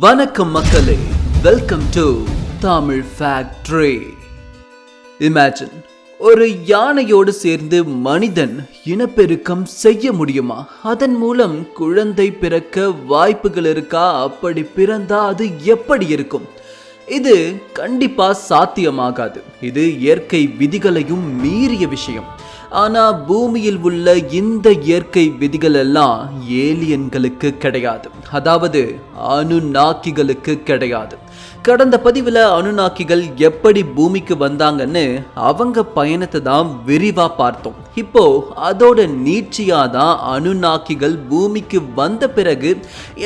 வணக்கம் மக்களே. Welcome to Tamil factory imagine ஒரு யானையோடு சேர்ந்து மனிதன் இனப்பெருக்கம் செய்ய முடியுமா? அதன் மூலம் குழந்தை பிறக்க வாய்ப்புகள் இருக்கா? அப்படி பிறந்தா அது எப்படி இருக்கும்? இது கண்டிப்பா சாத்தியமாகாது. இது இயற்கை விதிகளையும் மீறிய விஷயம். ஆனால் பூமியில் உள்ள இந்த இயற்கை விதிகள் எல்லாம் ஏலியன்களுக்கு கிடையாது. அதாவது அணுநாக்கிகளுக்கு கிடையாது. கடந்த பதிவில் அணுநாக்கிகள் எப்படி பூமிக்கு வந்தாங்கன்னு அவங்க பயணத்தை தான் விரிவாக பார்த்தோம். இப்போ அதோட நீட்சியாக தான் அணுநாக்கிகள் பூமிக்கு வந்த பிறகு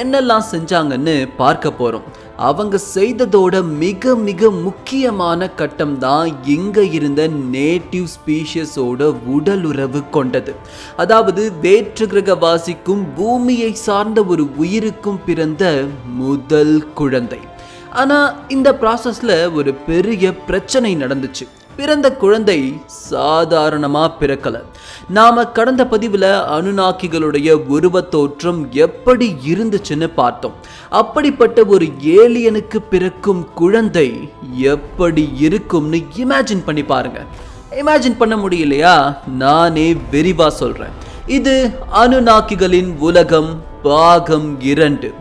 என்னெல்லாம் செஞ்சாங்கன்னு பார்க்க போகிறோம் அவங்க செய்ததோட மிக மிக முக்கியமான கட்டம் தான் இங்கே இருந்த நேட்டிவ் ஸ்பீஷியஸோட உடலுறவு கொண்டது. அதாவது வேற்று கிரகவாசிக்கும் பூமியை சார்ந்த ஒரு உயிருக்கும் பிறந்த முதல் குழந்தை. ஆனால் இந்த ப்ராசஸில் ஒரு பெரிய பிரச்சனை நடந்துச்சு. பிறந்த குழந்தை சாதாரணமாக பிறக்கல. நாம கடந்த பதிவில் அனுநாக்கிகளுடைய உருவத் தோற்றம் எப்படி இருந்துச்சுன்னு பார்த்தோம். அப்படிப்பட்ட ஒரு ஏலியனுக்கு பிறக்கும் குழந்தை எப்படி இருக்கும்னு இமேஜின் பண்ணி பாருங்க. இமேஜின் பண்ண முடியலையா? நானே விரிவா சொல்றேன். இது அனுநாக்கிகளின் உலகம் பாகம் இரண்டு.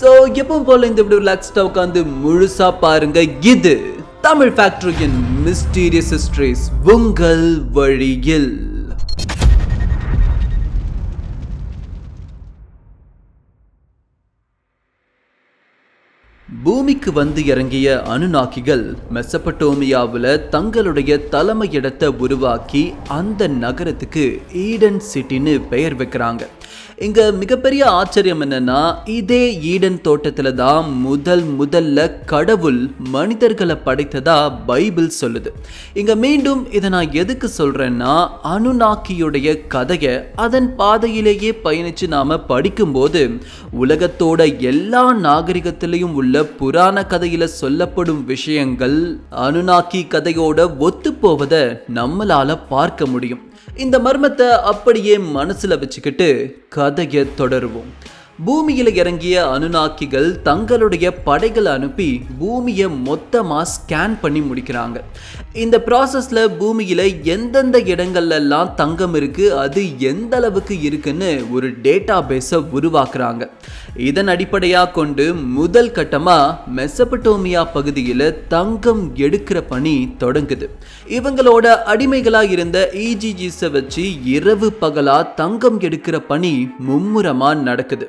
ஸோ எப்பவும் போல இந்த வீடியோ ரிலாக்ஸ்டாக உட்காந்து முழுசா பாருங்க. இது தமிழ் ஃபேக்டரியின் மிஸ்டீரியஸ் ஹிஸ்டரிஸ் உங்கள் வழியில். பூமிக்கு வந்து இறங்கிய அனுநாக்கிகள் மெசப்பட்டோமியாவில் தங்களுடைய தலைமையிடத்தை உருவாக்கி அந்த நகரத்துக்கு ஈடன் சிட்டின்னு பெயர் வைக்கிறாங்க. இங்க மிகப்பெரிய ஆச்சரியம் என்னன்னா இதே ஈடன் தோட்டத்துல தான் முதல் முதல்ல கடவுள் மனிதர்களை படைத்ததா பைபிள் சொல்லுது. இங்க மீண்டும் இதை நான் எதுக்கு சொல்றேன்னா அனுநாக்கியுடைய கதையை அதன் பாதையிலேயே பயணிச்சு நாம படிக்கும்போது உலகத்தோட எல்லா நாகரிகத்திலையும் உள்ள புராண கதையில சொல்லப்படும் விஷயங்கள் அணுநாக்கி கதையோட ஒத்து போவதை நம்மளால பார்க்க முடியும். இந்த மர்மத்தை அப்படியே மனசில் வச்சுக்கிட்டு கதையை தொடருவோம். பூமியில் இறங்கிய அனுநாக்கிகள் தங்களுடைய படைகளை அனுப்பி பூமியை மொத்தமாக ஸ்கேன் பண்ணி முடிக்கிறாங்க. இந்த ப்ராசஸில் பூமியில் எந்தெந்த இடங்கள்லாம் தங்கம் இருக்குது அது எந்த அளவுக்கு இருக்குன்னு ஒரு டேட்டா பேஸை உருவாக்குறாங்க. இதன் அடிப்படையாக கொண்டு முதல் கட்டமாக மெசபட்டோமியா பகுதியில் தங்கம் எடுக்கிற பணி தொடங்குது. இவங்களோட அடிமைகளாக இருந்த இஜிஜிஸை வச்சு இரவு பகலா தங்கம் எடுக்கிற பணி மும்முரமாக நடக்குது.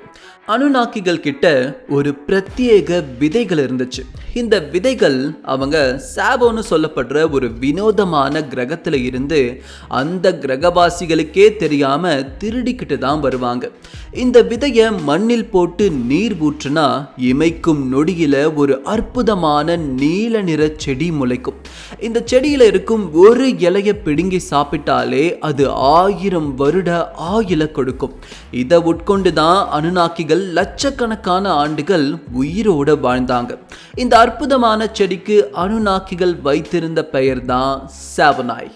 அணுநாக்கிகள் கிட்ட ஒரு பிரத்யேக விதைகள் இருந்துச்சு. இந்த விதைகள் அவங்க சாபோன்னு சொல்லப்படுற ஒரு வினோதமான கிரகத்தில் இருந்து அந்த கிரகவாசிகளுக்கே தெரியாமல் திருடிக்கிட்டு தான் வருவாங்க. இந்த விதையை மண்ணில் போட்டு நீர் ஊற்றுனா இமைக்கும் நொடியில ஒரு அற்புதமான நீல நிற செடி முளைக்கும். இந்த செடியில இருக்கும் ஒரு இலைய பிடுங்கி சாப்பிட்டாலே அது ஆயிரம் வருட ஆயில கொடுக்கும். இதை உட்கொண்டு தான் அணுநாக்கிகள் லட்சக்கணக்கான ஆண்டுகள் உயிரோட வாழ்ந்தாங்க. இந்த அற்புதமான செடிக்கு அணுநாக்கிகள் வைத்திருந்த பெயர் தான் சாவனாய்.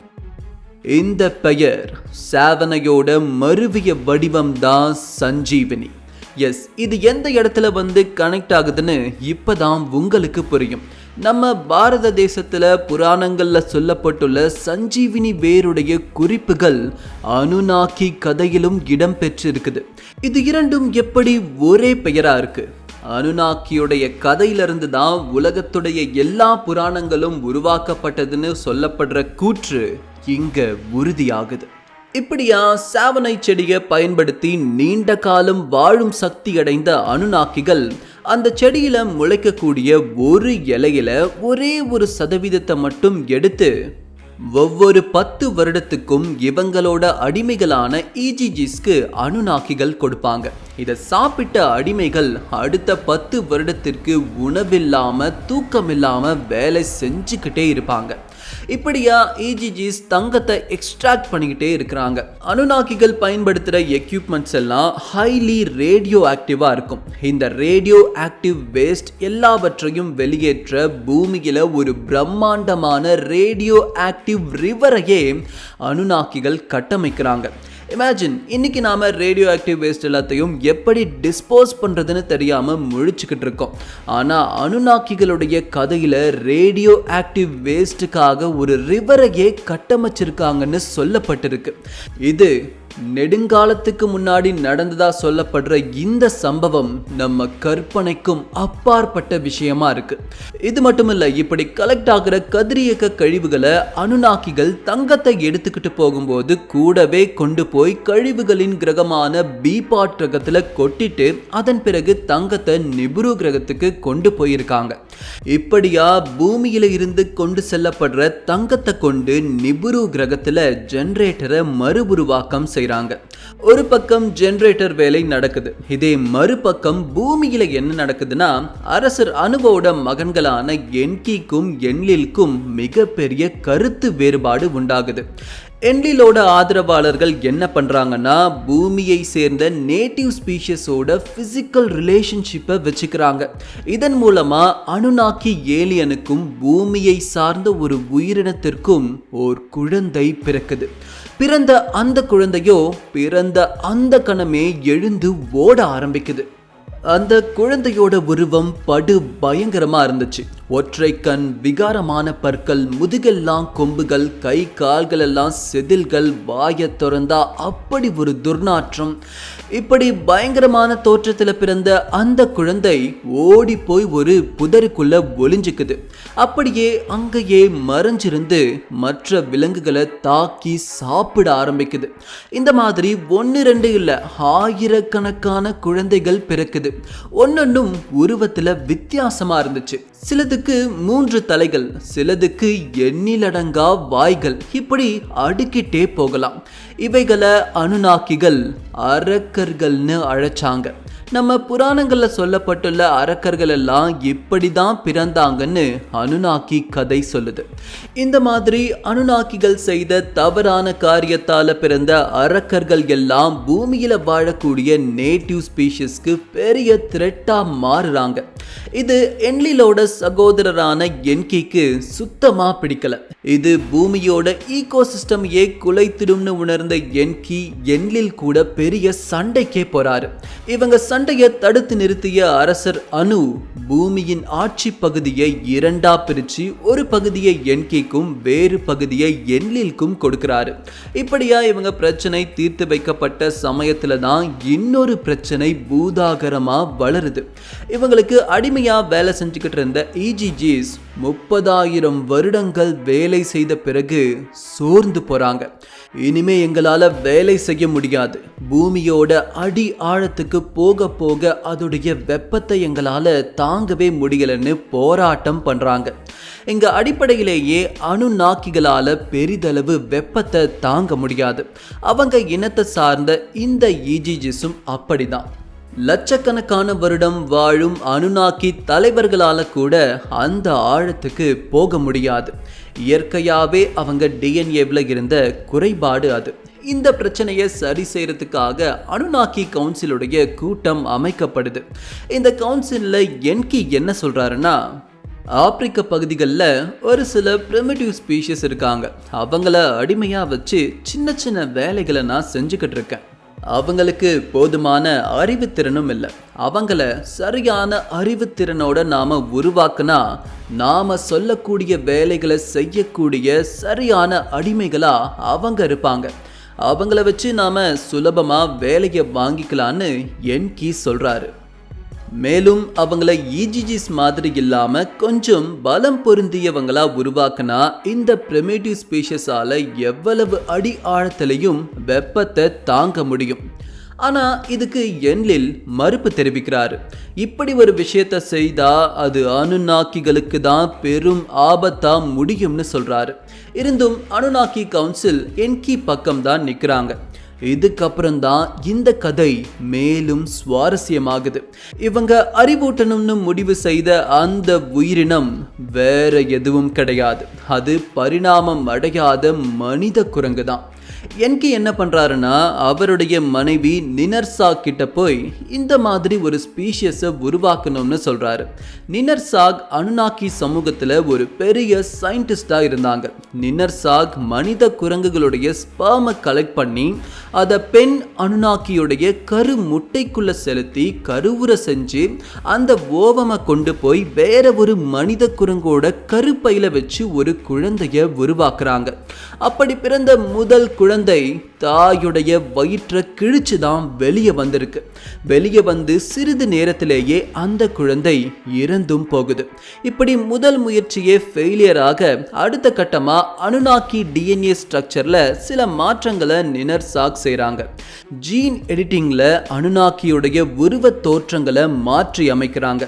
இந்த பெயர் சாவனையோட மருவிய வடிவம்தான் சஞ்சீவினி. எஸ் இது எந்த இடத்துல வந்து கனெக்ட் ஆகுதுன்னு இப்போதான் உங்களுக்கு புரியும். நம்ம பாரத தேசத்தில் புராணங்களில் சொல்லப்பட்டுள்ள சஞ்சீவினி வேருடைய குறிப்புகள் அனுநாக்கி கதையிலும் இடம் பெற்றிருக்குது இது இரண்டும் எப்படி ஒரே பெயராக இருக்கு? அனுநாக்கியுடைய கதையிலிருந்து தான் உலகத்துடைய எல்லா புராணங்களும் உருவாக்கப்பட்டதுன்னு சொல்லப்படுற கூற்று இங்க உறுதியாகுது. இப்படியா சாவனை செடியை பயன்படுத்தி நீண்ட காலம் வாழும் சக்தி அடைந்த அணுநாக்கிகள் அந்த செடியில முளைக்கக்கூடிய ஒரு இலையில ஒரே ஒரு சதவீதத்தை மட்டும் எடுத்து ஒவ்வொரு பத்து வருடத்துக்கும் இவங்களோட அடிமைகளான இஜிஜிஸ்க்கு அணுநாக்கிகள் கொடுப்பாங்க. இதை சாப்பிட்ட அடிமைகள் அடுத்த பத்து வருடத்திற்கு உணவில்லாம தூக்கமில்லாம வேலை செஞ்சுக்கிட்டே இருப்பாங்க. இப்படியா இஜிஜிஸ் தங்கத்தை எக்ஸ்ட்ராக்ட் பண்ணிக்கிட்டே இருக்கிறாங்க. அணுநாக்கிகள் பயன்படுத்துகிற எக்யூப்மெண்ட்ஸ் எல்லாம் ஹைலி ரேடியோ ஆக்டிவாக இருக்கும். இந்த ரேடியோ ஆக்டிவ் வேஸ்ட் எல்லாவற்றையும் வெளியேற்ற பூமியில் ஒரு பிரம்மாண்டமான ரேடியோ ஆக்டிவ் ரிவரையே அணுநாக்கிகள் கட்டமைக்கிறாங்க. இமேஜின் இன்னைக்கு நாம ரேடியோ ஆக்டிவ் வேஸ்ட் எல்லாத்தையும் எப்படி டிஸ்போஸ் பண்றதுன்னு தெரியாம முழிச்சுக்கிட்டு இருக்கோம். ஆனா அனுநாக்கிகளுடைய கதையில ரேடியோ ஆக்டிவ் வேஸ்ட்டுக்காக ஒரு ரிவரையே கட்டமைச்சிருக்காங்கன்னு சொல்லப்பட்டிருக்கு. இது நெடுங்காலத்துக்கு முன்னாடி நடந்ததா சொல்லப்படுற இந்த சம்பவம் நம்ம கற்பனைக்கும் அப்பாற்பட்ட விஷயமா இருக்கு. இது மட்டும் இல்ல இப்படி கலெக்ட் ஆகிற கதிரியக்க கழிவுகளை அனுநாக்கிகள் தங்கத்தை எடுத்துக்கிட்டு போகும்போது கூடவே கொண்டு போய் கழிவுகளின் கிரகமான பீபாட் கிரகத்துல கொட்டிட்டு அதன் பிறகு தங்கத்தை நிபுரு கிரகத்துக்கு கொண்டு போயிருக்காங்க. இப்படியா பூமியில இருந்து கொண்டு செல்லப்படுற தங்கத்தை கொண்டு நிபுரு கிரகத்துல ஜெனரேட்டரை செய்ய செய்கிறாங்க ஒரு பக்கம் ஜெனரேட்டர் வேலை நடக்குது. இதே மறுபக்கம் பூமியில என்ன நடக்குதுன்னா அரசர் அனுவோட மகன்களான என்கிக்கும் என்லில்க்கும் மிகப்பெரிய கருத்து வேறுபாடு உண்டாகுது. என்லிலோட ஆதரவாளர்கள் என்ன பண்றாங்கன்னா பூமியை சேர்ந்த நேட்டிவ் ஸ்பீஷஸோட பிசிக்கல் ரிலேஷன்ஷிப்பை வச்சுக்கிறாங்க. இதன் மூலமா அணுநாக்கி ஏலியனுக்கும் பூமியை சார்ந்த ஒரு உயிரினத்திற்கும் ஓர் குழந்தை பிறக்குது. பிறந்த அந்த குழந்தையோ பிறந்த அந்த கணமே எழுந்து ஓட ஆரம்பிக்குது. அந்த குழந்தையோட உருவம் படு பயங்கரமா இருந்துச்சு. ஒற்றை கண் விகாரமான பற்கள் முதுகெல்லாம் கொம்புகள் கை கால்களெல்லாம் செதில்கள் வாய திறந்தா அப்படி ஒரு துர்நாற்றம். இப்படி பயங்கரமான தோற்றத்தில் பிறந்த அந்த குழந்தை ஓடி போய் ஒரு புதருக்குள்ள ஒளிஞ்சுக்குது. அப்படியே அங்கேயே மறைஞ்சிருந்து மற்ற விலங்குகளை தாக்கி சாப்பிட ஆரம்பிக்குது. இந்த மாதிரி ஒன்று ரெண்டு இல்லை ஆயிரக்கணக்கான குழந்தைகள் பிறக்குது. ஒன்னொன்னும் உருவத்தில் வித்தியாசமாக இருந்துச்சு. சிலதுக்கு மூன்று தலைகள் சிலதுக்கு எண்ணிலடங்கா வாய்கள். இப்படி அடுக்கிட்டே போகலாம். இவைகளை அனுநாக்கிகள் அரக்கர்கள்னு அழைச்சாங்க. நம்ம புராணங்களில் சொல்லப்பட்டுள்ள அரக்கர்கள் எல்லாம் இப்படி தான் பிறந்தாங்கன்னு அனுநாக்கி கதை சொல்லுது. இந்த மாதிரி அனுநாக்கிகள் செய்த தவறான காரியத்தால் பிறந்த அரக்கர்கள் எல்லாம் பூமியில் வாழக்கூடிய நேட்டிவ் ஸ்பீஷிஸ்க்கு பெரிய த்ரெட்டாக மாறுறாங்க. இது என்லிலோட சகோதரரான என்கிக்கு சுத்தமா பிடிக்கல. இது பூமியோட ஈகோசிஸ்டமையே குலைத்திடும்னு உணர்ந்த என்கி என்லில் கூட பெரிய சண்டைக்கே போறாரு. இவங்க சண்டையை தடுத்து நிறுத்திய அரசர் அனு பூமியின் ஆட்சி பகுதியை இரண்டா பிரிச்சு ஒரு பகுதியை என்கிக்கும் வேறு பகுதியை என்லில்க்கும் கொடுக்கிறாரு. இப்படியா இவங்க பிரச்சனை தீர்த்து வைக்கப்பட்ட சமயத்துல தான் இன்னொரு பிரச்சனை பூதாகரமா வளருது. இவங்களுக்கு அடிமையாக வேலை செஞ்சுக்கிட்டு இருந்த இஜிஜிஸ் முப்பதாயிரம் வருடங்கள் வேலை செய்த பிறகு சோர்ந்து போகிறாங்க இனிமே எங்களால் வேலை செய்ய முடியாது. பூமியோட அடி ஆழத்துக்கு போக போக அதோடைய வெப்பத்தை எங்களால் தாங்கவே முடியலன்னு போராட்டம் பண்ணுறாங்க எங்கள் அடிப்படையிலேயே அணுநாக்கிகளால் பெரிதளவு வெப்பத்தை தாங்க முடியாது. அவங்க இனத்தை சார்ந்த இந்த இஜிஜிஸும் அப்படிதான். லட்சக்கணக்கான வருடம் வாழும் அனுநாக்கி தலைவர்களால கூட அந்த ஆழத்துக்கு போக முடியாது. இயற்கையாகவே அவங்க டிஎன்ஏவில் இருந்த குறைபாடு அது. இந்த பிரச்சனையை சரி செய்கிறதுக்காக அனுநாக்கி கவுன்சிலுடைய கூட்டம் அமைக்கப்படுது. இந்த கவுன்சிலில் என்கி என்ன சொல்கிறாருன்னா ஆப்பிரிக்க பகுதிகளில் ஒரு சில ப்ரிமிட்டிவ் ஸ்பீஷிஸ் இருக்காங்க. அவங்கள அடிமையாக வச்சு சின்ன சின்ன வேலைகளை நான் செஞ்சுக்கிட்டு இருக்கேன். அவங்களுக்கு போதுமான அறிவுத்திறனும் இல்லை. அவங்கள சரியான அறிவுத்திறனோட நாம் உருவாக்குனா நாம் சொல்லக்கூடிய வேலைகளை செய்யக்கூடிய சரியான அடிமைகளாக அவங்க இருப்பாங்க. அவங்கள வச்சு நாம் சுலபமாக வேலையை வாங்கிக்கலான்னு என்கி சொல்கிறாரு மேலும் அவங்கள இஜிஜிஸ் மாதிரி இல்லாம கொஞ்சம் பலம் பொருந்தியவங்களா உருவாக்கினா இந்த பிரமேட்டிவ் ஸ்பீஷஸால எவ்வளவு அடி ஆழத்திலையும் வெப்பத்தை தாங்க முடியும். ஆனா இதுக்கு என்லில் மறுப்பு தெரிவிக்கிறாரு. இப்படி ஒரு விஷயத்த செய்தா அது அனுநாக்கிகளுக்கு தான் பெரும் ஆபத்தா முடியும்னு சொல்றாரு. இருந்தும் அனுநாக்கி கவுன்சில் என்கி பக்கம் தான் நிற்கிறாங்க இதுக்கப்புறம் தான் இந்த கதை மேலும் சுவாரஸ்யமாகுது. இவங்க அறிவூட்டணும்னு முடிவு செய்த அந்த உயிரினம் வேற எதுவும் கிடையாது. அது பரிணாமம் அடையாத மனித குரங்கு தான் என்கி என்ன பண்ணுறாருன்னா அவருடைய மனைவி நினர்சா கிட்ட போய் இந்த மாதிரி ஒரு ஸ்பீஷியஸை உருவாக்கணும்னு சொல்கிறாரு நினர்சாக் அனுநாக்கி சமூகத்தில் ஒரு பெரிய சயின்டிஸ்டாக இருந்தாங்க. நினர்சாக் மனித குரங்குகளுடைய ஸ்பேமை கலெக்ட் பண்ணி அதை பெண் அனுநாக்கியுடைய கரு முட்டைக்குள்ளே செலுத்தி கருவுரை செஞ்சு அந்த ஓவமை கொண்டு போய் வேற ஒரு மனித குரங்கோட கருப்பையில் வச்சு ஒரு குழந்தைய உருவாக்குறாங்க. அப்படி பிறந்த முதல் குழந்தை தாயுடைய வயிற்றை கிழிச்சு தான் வெளியே வந்திருக்கு. வெளியே வந்து சிறிது நேரத்திலேயே அந்த குழந்தை இறந்தும் போகுது. இப்படி முதல் முயற்சியே ஃபெயிலியராக அடுத்த கட்டமாக அனுநாக்கி டிஎன்ஏ ஸ்ட்ரக்சரில் சில மாற்றங்களை நினர் சாக்ஸ் செய்கிறாங்க ஜீன் எடிட்டிங்ல அனுநாக்கியுடைய உருவ தோற்றங்களை மாற்றி அமைக்கிறாங்க.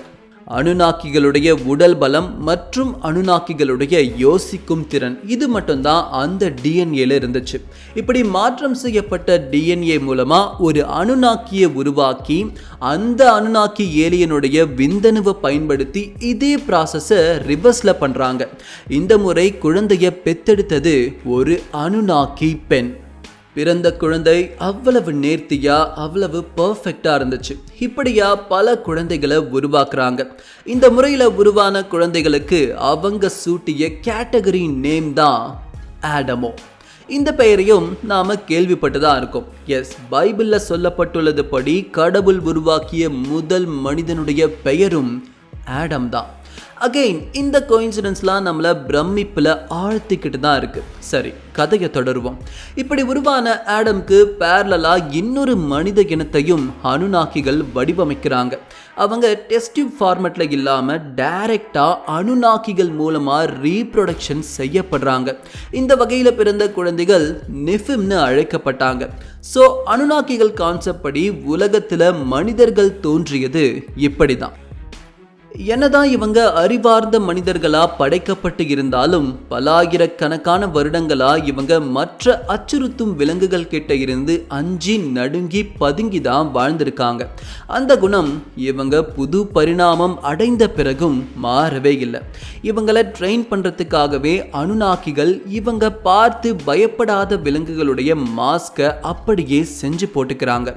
அணுநாக்கிகளுடைய உடல் பலம் மற்றும் அணுநாக்கிகளுடைய யோசிக்கும் திறன் இது மட்டும்தான் அந்த டிஎன்ஏல இருந்துச்சு. இப்படி மாற்றம் செய்யப்பட்ட டிஎன்ஏ மூலமா ஒரு அணுநாக்கியை உருவாக்கி அந்த அணுநாக்கி ஏலியனுடைய விந்தணுவை பயன்படுத்தி இதே ப்ராசஸை ரிவர்ஸ்ல பண்றாங்க. இந்த முறை குழந்தைய பெத்தெடுத்தது ஒரு அணுநாக்கி பெண். பிறந்த குழந்தை அவ்வளவு நேர்த்தியா அவ்வளவு பர்ஃபெக்டா இருந்துச்சு. இப்படியா பல குழந்தைகளை உருவாக்குறாங்க. இந்த முறையில் உருவான குழந்தைகளுக்கு அவங்க சூட்டிய கேட்டகரி நேம் தான் ஆடமோ இந்த பெயரையும் நாம கேள்விப்பட்டுதான் இருக்கோம். எஸ் பைபிளில் சொல்லப்பட்டுள்ளது படி கடவுள் உருவாக்கிய முதல் மனிதனுடைய பெயரும் ஆடம் தான். அகெயின் இந்த கோயின்சிடன்ஸ்லாம் நம்மளை பிரமிப்பில் ஆழ்த்திக்கிட்டு தான் இருக்குது சரி கதையை தொடருவோம். இப்படி உருவான ஆடம்க்கு பேரலாக இன்னொரு மனித இனத்தையும் அனுநாக்கிகள் வடிவமைக்கிறாங்க. அவங்க டெஸ்டிவ் ஃபார்மேட்டில் இல்லாமல் டைரெக்டாக அணுநாக்கிகள் மூலமாக ரீப்ரொடக்ஷன் செய்யப்படுறாங்க. இந்த வகையில் பிறந்த குழந்தைகள் நெஃபிம்னு அழைக்கப்பட்டாங்க. ஸோ அனுநாக்கிகள் கான்செப்ட் படி உலகத்தில் மனிதர்கள் தோன்றியது இப்படி தான் என்னதான் இவங்க அறிவார்ந்த மனிதர்களா படைக்கப்பட்டு இருந்தாலும் பலாயிரக்கணக்கான வருடங்களா இவங்க மற்ற அச்சுறுத்தும் விலங்குகள் கிட்ட இருந்து அஞ்சி நடுங்கி பதுங்கி தான் வாழ்ந்திருக்காங்க. அந்த குணம் இவங்க புது பரிணாமம் அடைந்த பிறகும் மாறவே இல்லை. இவங்களை ட்ரெயின் பண்ணுறதுக்காகவே அனுநாக்கிகள் இவங்க பார்த்து பயப்படாத விலங்குகளுடைய மாஸ்கை அப்படியே செஞ்சு போட்டுக்கிறாங்க.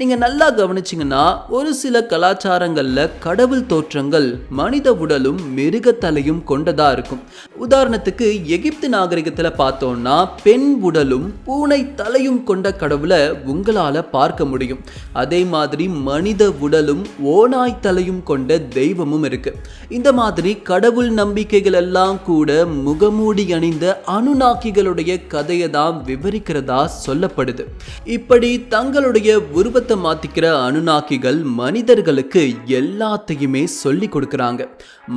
நீங்கள் நல்லா கவனிச்சிங்கன்னா ஒரு சில கலாச்சாரங்களில் கடவுள் தோற்றங்கள் மனித உடலும் மிருக தலையும் கொண்டதா இருக்கும். உதாரணத்துக்கு எகிப்து நாகரிகத்துல பார்த்தோம்னா பெண் உடலும் பூனை தலையும் கொண்ட கடவுளை உங்களால பார்க்க முடியும். அதே மாதிரி மனித உடலும் ஓனாய் தலையும் கொண்ட தெய்வமும் இருக்கு. இந்த மாதிரி கடவுள் நம்பிக்கைகள் எல்லாம் கூட முகமூடி அணிந்த அனுநாக்கிகளுடைய கதையை தான் விவரிக்கிறதா சொல்லப்படுது. இப்படி தங்களுடைய உருவத்தை மாத்திக்கிற அனுநாக்கிகள் மனிதர்களுக்கு எல்லாத்தையுமே சொல்லி கொடுக்குறாங்க.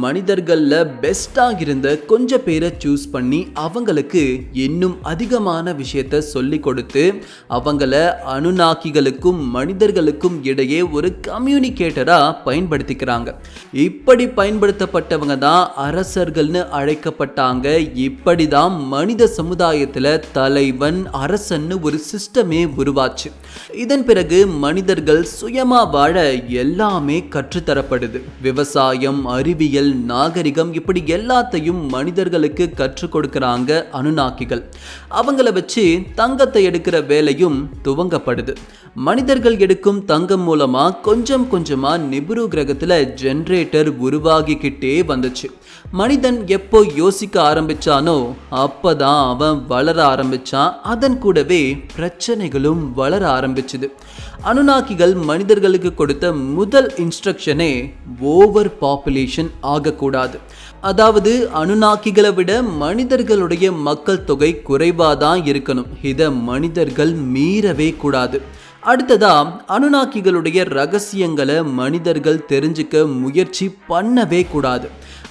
மனிதர்களில் பெஸ்ட்டாக இருந்த கொஞ்ச பேரை சூஸ் பண்ணி அவங்களுக்கு இன்னும் அதிகமான விஷயத்த சொல்லி கொடுத்து அவங்கள அணுநாக்கிகளுக்கும் மனிதர்களுக்கும் இடையே ஒரு கம்யூனிகேட்டராக பயன்படுத்திக்கிறாங்க. இப்படி பயன்படுத்தப்பட்டவங்க தான் அரசர்கள்னு அழைக்கப்பட்டாங்க. இப்படி தான் மனித சமுதாயத்தில் தலைவன் அரசன்னு ஒரு சிஸ்டமே உருவாச்சு. இதன் பிறகு மனிதர்கள் சுயமா வாழ எல்லாமே கற்றுத்தரப்படுது. விவசாயம் அறிவியல் நாகரிகம் இப்படி எல்லாத்தையும் மனிதர்களுக்கு கற்றுக் கொடுக்கிறாங்க அனுநாக்கிகள் அவங்கள வச்சு தங்கத்தை எடுக்கிற வேலையும் துவங்கப்படுது. மனிதர்கள் எடுக்கும் தங்கம் மூலமா கொஞ்சம் கொஞ்சமா நிபுரு கிரகத்துல ஜென்ரேட்டர் உருவாகிக்கிட்டே வந்துச்சு. மனிதன் எப்போ யோசிக்க ஆரம்பிச்சானோ அப்பதான் அவன் வளர ஆரம்பிச்சான். அதன் கூடவே பிரச்சனைகளும் வளர ஆரம்பிச்சுது. அனுநாக்கிகள் மனிதர்களுக்கு கொடுத்த முதல் இன்ஸ்ட்ரக்ஷனே ஓவர் பாப்புலேஷன் ஆகக்கூடாது. அதாவது அனுநாக்கிகளை விட மனிதர்களுடைய மக்கள் தொகை குறைவாதான் இருக்கணும். இதை மனிதர்கள் மீறவே கூடாது. அடுத்ததா அனுநாக்கிகளுடைய ரகசியங்களை மனிதர்கள் தெரிஞ்சுக்க முயற்சி பண்ணவே கூடாது.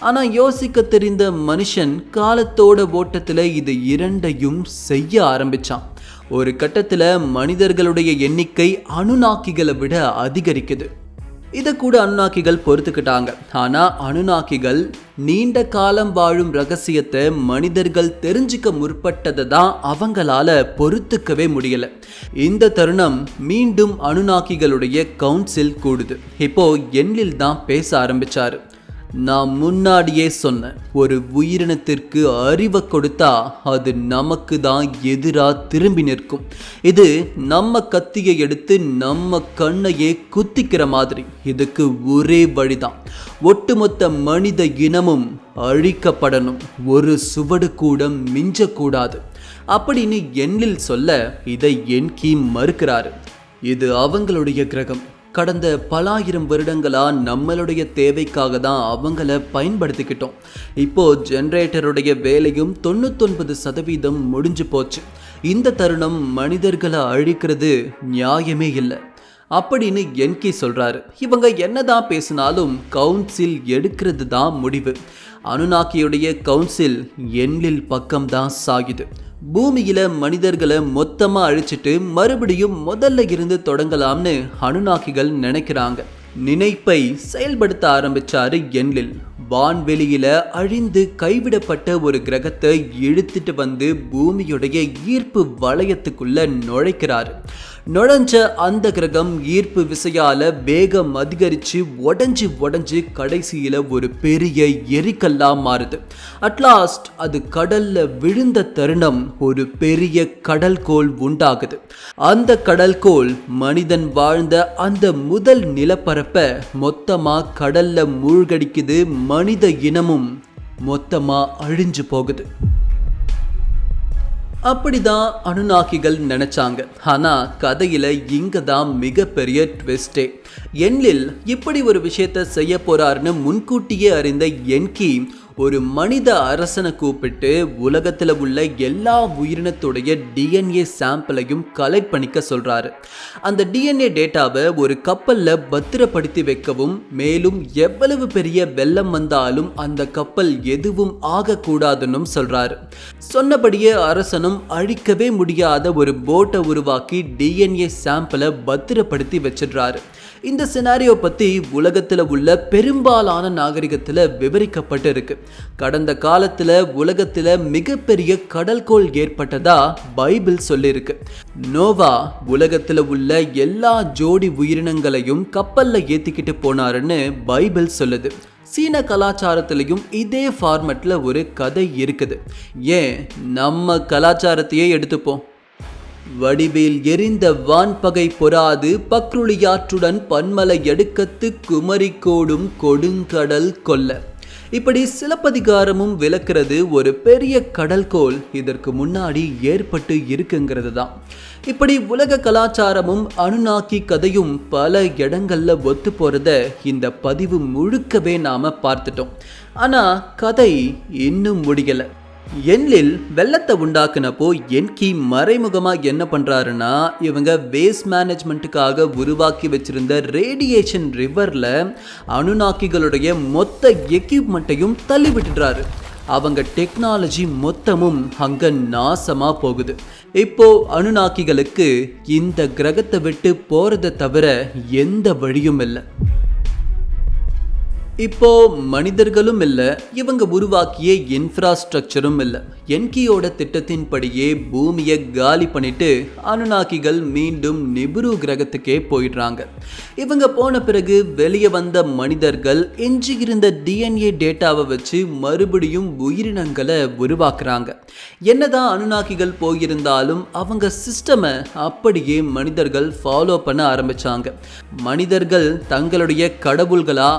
ஆனால் யோசிக்க தெரிந்த மனுஷன் காலத்தோட ஓட்டத்தில் இது இரண்டையும் செய்ய ஆரம்பிச்சான். ஒரு கட்டத்தில் மனிதர்களுடைய எண்ணிக்கை அணுநாக்கிகளை விட அதிகரிக்குது. இதை கூட அணுநாக்கிகள் பொறுத்துக்கிட்டாங்க. ஆனால் அணுநாக்கிகள் நீண்ட காலம் வாழும் ரகசியத்தை மனிதர்கள் தெரிஞ்சுக்க முற்பட்டதை தான் அவங்களால பொறுத்துக்கவே முடியல. இந்த தருணம் மீண்டும் அணுநாக்கிகளுடைய கவுன்சில் கூடுது. இப்போ எண்ணில் தான் பேச ஆரம்பிச்சாரு. நான் முன்னாடியே சொன்னேன் ஒரு உயிரினத்திற்கு அறிவை கொடுத்தா அது நமக்கு தான் எதிராக திரும்பி நிற்கும். இது நம்ம கத்தியை எடுத்து நம்ம கண்ணையே குத்திக்கிற மாதிரி. இதுக்கு ஒரே வழிதான். ஒட்டுமொத்த மனித இனமும் அழிக்கப்படணும். ஒரு சுவடு கூட மிஞ்சக்கூடாது. அப்படின்னு எண்ணில் சொல்ல இதை என்கி மறுக்கிறாரு. இது அவங்களுடைய கிரகம். கடந்த பலாயிரம் வருடங்களா நம்மளுடைய தேவைக்காக தான் அவங்கள பயன்படுத்திக்கிட்டோம். இப்போ ஜென்ரேட்டருடைய வேலையும் தொண்ணூத்தொன்பது சதவீதம் முடிஞ்சு போச்சு. இந்த தருணம் மனிதர்களை அழிக்கிறது நியாயமே இல்லை. அப்படின்னு என்கே சொல்றாரு. இவங்க என்னதான் பேசினாலும் கவுன்சில் எடுக்கிறது தான் முடிவு. அனுநாக்கியுடைய கவுன்சில் எண்ணில் பக்கம் தான் சாயுது. பூமியில மனிதர்களை மொத்தமா அழிச்சிட்டு மறுபடியும் முதல்ல இருந்து தொடங்கலாம்னு அனுநாக்கிகள் நினைக்கிறாங்க. நினைப்பை செயல்படுத்த ஆரம்பிச்சாரு என்லில். வான்வெளியில அழிந்து கைவிடப்பட்ட ஒரு கிரகத்தை இழுத்துட்டு வந்து பூமியுடைய ஈர்ப்பு வளையத்துக்குள்ள நுழைக்கிறாரு. நுழைஞ்ச அந்த கிரகம் ஈர்ப்பு விசையால வேகம் அதிகரிச்சு உடஞ்சி உடஞ்சி கடைசியில ஒரு பெரிய எரிக்கல்லா மாறுது. அட்லாஸ்ட் அது கடல்ல விழுந்த தருணம் ஒரு பெரிய கடல்கோள் உண்டாகுது. அந்த கடல்கோள் மனிதன் வாழ்ந்த அந்த முதல் நிலப்பரப்ப மொத்தமா கடல்ல மூழ்கடிக்குது மனித இனமும் மொத்தமா அழிஞ்சு போகுது. அப்படிதான் அனுநாகிகள் நினைச்சாங்க. ஆனா கதையில இங்க தான் மிகப்பெரிய ட்விஸ்டே என்னில் இப்படி ஒரு விஷயத்த செய்ய போறாருன்னு முன்கூட்டியே அறிந்த என்கி ஒரு மனித அரசனை கூப்பிட்டு உலகத்தில் உள்ள எல்லா உயிரினத்துடைய டிஎன்ஏ சாம்பிளையும் கலெக்ட் பண்ணிக்க சொல்கிறாரு அந்த டிஎன்ஏ டேட்டாவை ஒரு கப்பலில் பத்திரப்படுத்தி வைக்கவும் மேலும் எவ்வளவு பெரிய வெள்ளம் வந்தாலும் அந்த கப்பல் எதுவும் ஆகக்கூடாதுன்னு சொல்கிறாரு சொன்னபடியே அரசனும் அழிக்கவே முடியாத ஒரு போட்டை உருவாக்கி டிஎன்ஏ சாம்பிளை பத்திரப்படுத்தி வச்சிடுறாரு. இந்த சினாரியோ பற்றி உலகத்தில் உள்ள பெரும்பாலான நாகரிகத்தில் விவரிக்கப்பட்டு இருக்கு கடந்த காலத்தில் உலகத்தில் மிகப்பெரிய கடல்கோள் ஏற்பட்டதா பைபிள் சொல்லியிருக்கு நோவா உலகத்தில் உள்ள எல்லா ஜோடி உயிரினங்களையும் கப்பலில் ஏற்றிக்கிட்டு போனாருன்னு பைபிள் சொல்லுது. சீன கலாச்சாரத்திலையும் இதே ஃபார்மெட்டில் ஒரு கதை இருக்குது. ஏன் நம்ம கலாச்சாரத்தையே எடுத்துப்போம். வடிவேல் எரிந்த வான்பகை பொறாது பக்ருளியாற்றுடன் பன்மலை எடுக்கத்து குமரிக்கோடும் கொடுங்கடல் கொல்ல. இப்படி சிலப்பதிகாரமும் விளக்கிறது ஒரு பெரிய கடல்கோள். இதற்கு முன்னாடி ஏற்பட்டு இருக்குங்கிறது தான் இப்படி உலக கலாச்சாரமும் அனுநாக்கி கதையும் பல இடங்கள்ல ஒத்து போறத இந்த பதிவு முழுக்கவே நாம பார்த்துட்டோம். ஆனா கதை இன்னும் முடியலை. எண்ணில் வெள்ளத்தை உண்டாக்குனப்போ என்கி மறைமுகமாக என்ன பண்ணுறாருன்னா இவங்க வேஸ்ட் மேனேஜ்மெண்ட்டுக்காக உருவாக்கி வச்சிருந்த ரேடியேஷன் ரிவரில் அணுநாக்கிகளுடைய மொத்த எக்யூப்மெண்ட்டையும் தள்ளி விட்டுடுறாரு. அவங்க டெக்னாலஜி மொத்தமும் அங்கே நாசமாக போகுது. இப்போ அணுநாக்கிகளுக்கு இந்த கிரகத்தை விட்டு போகிறத தவிர எந்த வழியும் இல்லை. இப்போ மனிதர்களும் இல்லை இவங்க உருவாக்கிய இன்ஃப்ராஸ்ட்ரக்சரும் இல்லை. என்கியோட திட்டத்தின்படியே பூமியை காலி பண்ணிட்டு அனுநாக்கிகள் மீண்டும் நிபுரு கிரகத்துக்கே போயிடுறாங்க. இவங்க போன பிறகு வெளியே வந்த மனிதர்கள் எஞ்சியிருந்த டிஎன்ஏ டேட்டாவை வச்சு மறுபடியும் உயிரினங்களை உருவாக்குறாங்க. என்னதான் அனுநாக்கிகள் போயிருந்தாலும் அவங்க சிஸ்டமை அப்படியே மனிதர்கள் ஃபாலோ பண்ண ஆரம்பிச்சாங்க. மனிதர்கள் தங்களுடைய கடவுள்களா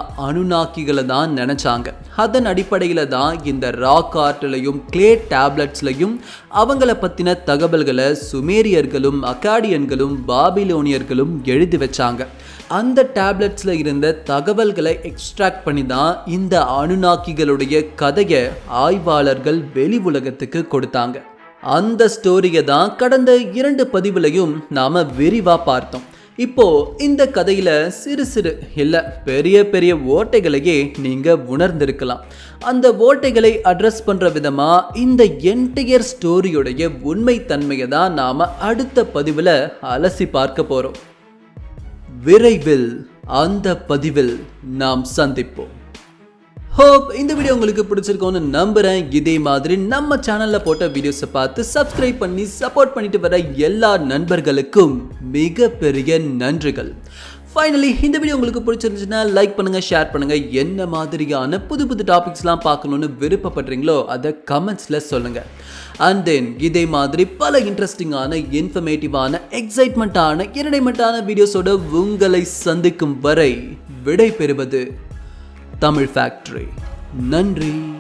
அனுநாக்கிகளை தான் நினச்சாங்க. அதன் அடிப்படையில் தான் இந்த ராக் ஆர்ட்லையும் கிளே டேப்லெட்ஸ்லையும் அவங்கள பற்றின தகவல்களை சுமேரியர்களும் அக்காடியன்களும் பாபிலோனியர்களும் எழுதி வச்சாங்க. அந்த டேப்லெட்ஸில் இருந்த தகவல்களை எக்ஸ்ட்ராக்ட் பண்ணி தான் இந்த அணுநாக்கிகளுடைய கதையை ஆய்வாளர்கள் வெளி உலகத்துக்கு கொடுத்தாங்க. அந்த ஸ்டோரியை தான் கடந்த இரண்டு பதிவுலையும் நாம் விரிவாக பார்த்தோம். இப்போ இந்த கதையில சிறு சிறு இல்லை பெரிய பெரிய ஓட்டைகளையே நீங்க உணர்ந்திருக்கலாம். அந்த ஓட்டைகளை அட்ரஸ் பண்ற விதமா இந்த என்டையர் ஸ்டோரியுடைய உண்மை தன்மையை தான் நாம அடுத்த பதிவில் அலசி பார்க்க போறோம். விரைவில் அந்த பதிவில் நாம் சந்திப்போம். ஹோப் இந்த வீடியோ உங்களுக்கு பிடிச்சிருக்கோன்னு நம்புகிறேன் இதே மாதிரி நம்ம சேனலில் போட்ட வீடியோஸை பார்த்து சப்ஸ்கிரைப் பண்ணி சப்போர்ட் பண்ணிட்டு வர எல்லா நண்பர்களுக்கும் மிகப்பெரிய நன்றிகள். ஃபைனலி இந்த வீடியோ உங்களுக்கு பிடிச்சிருந்துச்சுன்னா லைக் பண்ணுங்கள் ஷேர் பண்ணுங்கள் என்ன மாதிரியான புது புது டாபிக்ஸ்லாம் பார்க்கணும்னு விருப்பப்படுறீங்களோ அதை கமெண்ட்ஸில் சொல்லுங்கள் அண்ட் தென் இதே மாதிரி பல இன்ட்ரெஸ்டிங்கான இன்ஃபர்மேட்டிவான எக்ஸைட்மெண்ட்டான என்டர்டைன்மெண்ட்டான வீடியோஸோட உங்களை சந்திக்கும் வரை விடை பெறுவது தமிழ் ஃபேக்டரி நன்றி.